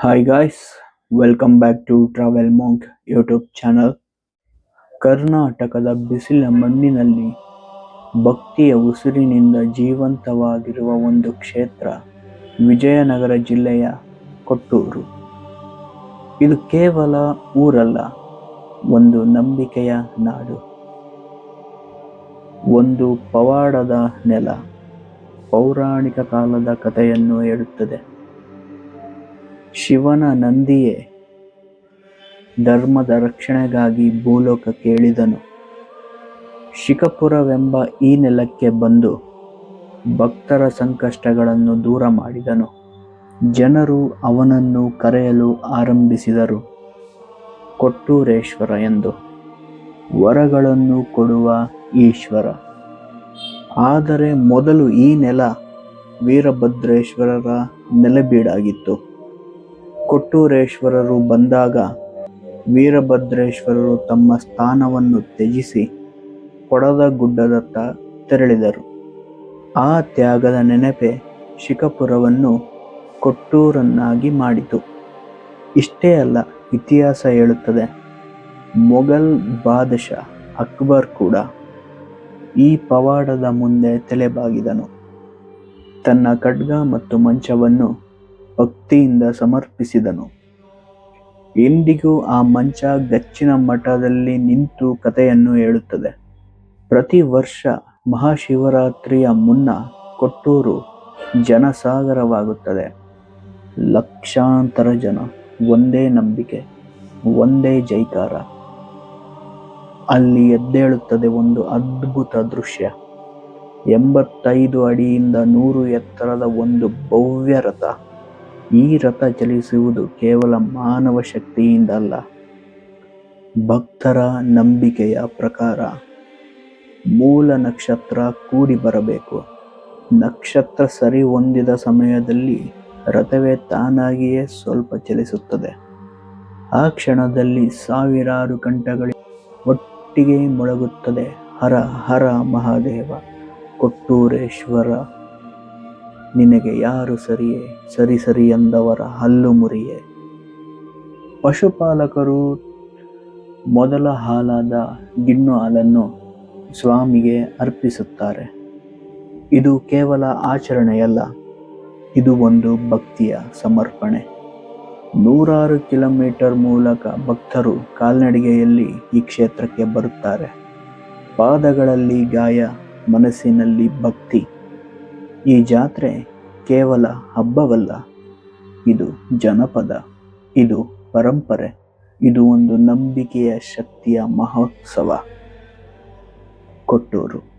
Hi guys welcome back to travel monk YouTube channel ಕರ್ನಾಟಕದ ಬಿಸಿಲ ಮಣ್ಣಿನಲ್ಲಿ ಭಕ್ತಿಯ ಉಸಿರಿನಿಂದ ಜೀವಂತವಾಗಿರುವ ಒಂದು ಕ್ಷೇತ್ರ ವಿಜಯನಗರ ಜಿಲ್ಲೆಯ ಕೊಟ್ಟೂರು. ಇದು ಕೇವಲ ಊರಲ್ಲ, ಒಂದು ನಂಬಿಕೆಯ ನಾಡು. ಒಂದು ಪವಾಡದ ನೆಲ, ಪೌರಾಣಿಕ ಕಾಲದ ಕಥೆಯನ್ನು ಹೇಳುತ್ತದೆ. ಶಿವನ ನಂದಿಯೇ. ಧರ್ಮದ ರಕ್ಷಣೆಗಾಗಿ ಭೂಲೋಕ ಕೇಳಿದನು. ಶಿಖಪುರವೆಂಬ ಈ ನೆಲಕ್ಕೆ ಬಂದು ಭಕ್ತರ ಸಂಕಷ್ಟಗಳನ್ನು ದೂರ ಮಾಡಿದನು. ಜನರು ಅವನನ್ನು ಕರೆಯಲು ಆರಂಭಿಸಿದರು. ಕೊಟ್ಟೂರೇಶ್ವರ ಎಂದು. ವರಗಳನ್ನು ಕೊಡುವ ಈಶ್ವರ. ಆದರೆ ಮೊದಲು ಈ ನೆಲ ವೀರಭದ್ರೇಶ್ವರರ ನೆಲೆಬೀಡಾಗಿತ್ತು. ಕೊಟ್ಟೂರೇಶ್ವರರು ಬಂದಾಗ ವೀರಭದ್ರೇಶ್ವರರು ತಮ್ಮ ಸ್ಥಾನವನ್ನು ತ್ಯಜಿಸಿ ಕೊಡದ ಗುಡ್ಡದತ್ತ ತೆರಳಿದರು. ಆ ತ್ಯಾಗದ ನೆನಪೆ ಶಿಖಪುರವನ್ನು ಕೊಟ್ಟೂರನ್ನಾಗಿ ಮಾಡಿತು. ಇಷ್ಟೇ ಅಲ್ಲ, ಇತಿಹಾಸ ಹೇಳುತ್ತದೆ, ಮೊಘಲ್ ಬಾದಶಾ ಅಕ್ಬರ್ ಕೂಡ ಈ ಪವಾಡದ ಮುಂದೆ ತಲೆಬಾಗಿದನು. ತನ್ನ ಖಡ್ಗ ಮತ್ತು ಮಂಚವನ್ನು ಭಕ್ತಿಯಿಂದ ಸಮರ್ಪಿಸಿದನು. ಎಂದಿಗೂ ಆ ಮಂಚ ಗಚ್ಚಿನ ಮಠದಲ್ಲಿ ನಿಂತು ಕಥೆಯನ್ನು ಹೇಳುತ್ತದೆ. ಪ್ರತಿ ವರ್ಷ ಮಹಾಶಿವರಾತ್ರಿಯ ಮುನ್ನ ಕೊಟ್ಟೂರು ಜನಸಾಗರವಾಗುತ್ತದೆ. ಲಕ್ಷಾಂತರ ಜನ, ಒಂದೇ ನಂಬಿಕೆ, ಒಂದೇ ಜೈಕಾರ. ಅಲ್ಲಿ ಎದ್ದೇಳುತ್ತದೆ ಒಂದು ಅದ್ಭುತ ದೃಶ್ಯ. ಎಂಬತ್ತೈದು ಅಡಿಯಿಂದ ನೂರು ಎತ್ತರದ ಒಂದು ಭವ್ಯ ರಥ. ಈ ರಥ ಚಲಿಸುವುದು ಕೇವಲ ಮಾನವ ಶಕ್ತಿಯಿಂದ ಅಲ್ಲ. ಭಕ್ತರ ನಂಬಿಕೆಯ ಪ್ರಕಾರ ಮೂಲ ನಕ್ಷತ್ರ ಕೂಡಿ ಬರಬೇಕು. ನಕ್ಷತ್ರ ಸರಿ ಹೊಂದಿದ ಸಮಯದಲ್ಲಿ ರಥವೇ ತಾನಾಗಿಯೇ ಸ್ವಲ್ಪ ಚಲಿಸುತ್ತದೆ. ಆ ಕ್ಷಣದಲ್ಲಿ ಸಾವಿರಾರು ಕಂಠಗಳು ಒಟ್ಟಿಗೆ ಮೊಳಗುತ್ತದೆ. ಹರ ಹರ ಮಹಾದೇವ, ಕೊಟ್ಟೂರೇಶ್ವರ ನಿನಗೆ ಯಾರು ಸರಿಯೇ? ಸರಿ ಸರಿ ಎಂದವರ ಹಲ್ಲು ಮುರಿಯೇ? ಪಶುಪಾಲಕರು ಮೊದಲ ಹಾಲಾದ ಗಿಣ್ಣು ಹಾಲನ್ನು ಸ್ವಾಮಿಗೆ ಅರ್ಪಿಸುತ್ತಾರೆ. ಇದು ಕೇವಲ ಆಚರಣೆಯಲ್ಲ, ಇದು ಒಂದು ಭಕ್ತಿಯ ಸಮರ್ಪಣೆ. ನೂರಾರು ಕಿಲೋಮೀಟರ್ ಮೂಲಕ ಭಕ್ತರು ಕಾಲ್ನಡಿಗೆಯಲ್ಲಿ ಈ ಕ್ಷೇತ್ರಕ್ಕೆ ಬರುತ್ತಾರೆ. ಪಾದಗಳಲ್ಲಿ ಗಾಯ, ಮನಸ್ಸಿನಲ್ಲಿ ಭಕ್ತಿ. ಈ ಜಾತ್ರೆ ಕೇವಲ ಹಬ್ಬವಲ್ಲ ಇದು ಜನಪದ ಇದು ಪರಂಪರೆ ಇದು ಒಂದು ನಂಬಿಕೆಯ ಶಕ್ತಿಯ ಮಹೋತ್ಸವ. ಕೊಟ್ಟೂರು.